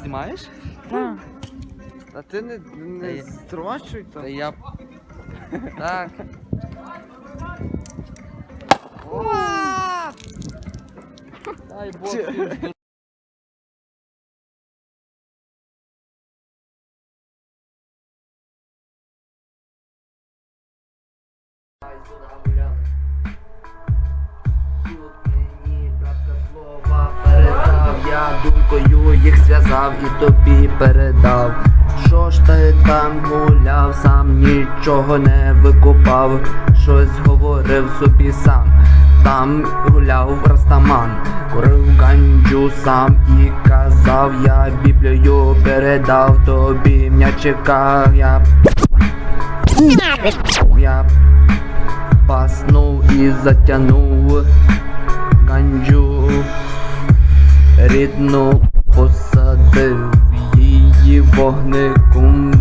Знімаєш? Так. А ти не, Та не я- строчуй там. Та я. Так. Дай Бог. Чи- думкою їх зв'язав і тобі передав. Що ж ти там гуляв, сам нічого не викупав, щось говорив собі сам. Там гуляв Растаман, курив ганджу сам і казав, я біблію передав тобі м'ячика, я я паснув і затягнув ганджу рідну посадив її вогником.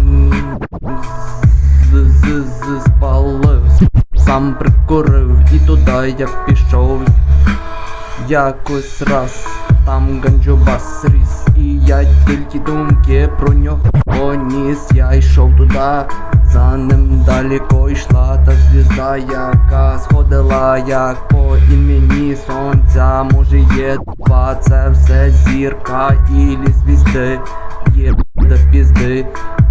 З, спалив. Сам прикурив і туди як пішов. Якось раз там ганджубас ріс І я тільки думки про нього поніс. Я йшов туди, за ним далеко йшла та звізда, яка сходила як по імені сонця. Може є два, це все зірка ілі звізди, є до пізди,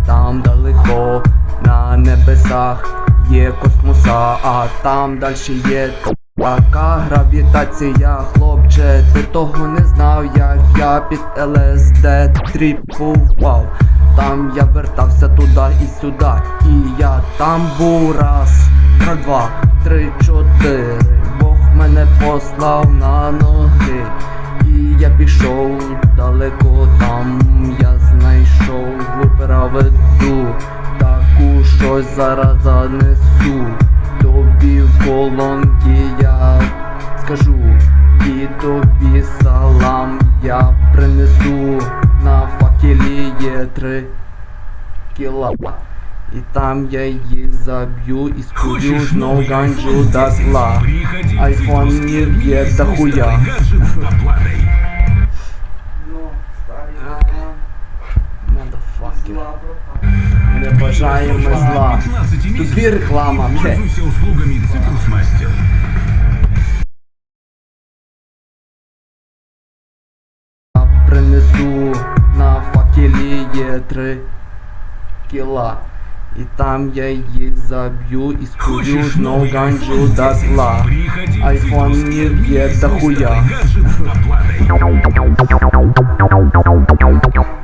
там далеко на небесах є космоса, а там далі є така гравітація, хлопче, ти того не знав, як я під ЛСД тріпував. Там я вертався туди і сюди, і я там був раз, два, три, чотири. Бог мене послав на ноги. Далеко там, я знайшов праведу, таку щось зараз занесу. Тобі в колонки я скажу, і тобі салам я принесу. На факелі є три кіла. І там я їх заб'ю і скурю знов ганджу до зла. Айфонів є дохуя. Motherfucker. Не бажаємо зла. Тобі реклама, блядь. Услугами принесу на факелі є три кіла. І там я їх заб'ю і скурю знов ганджу до зла. Айфонів Citrus є дохуя.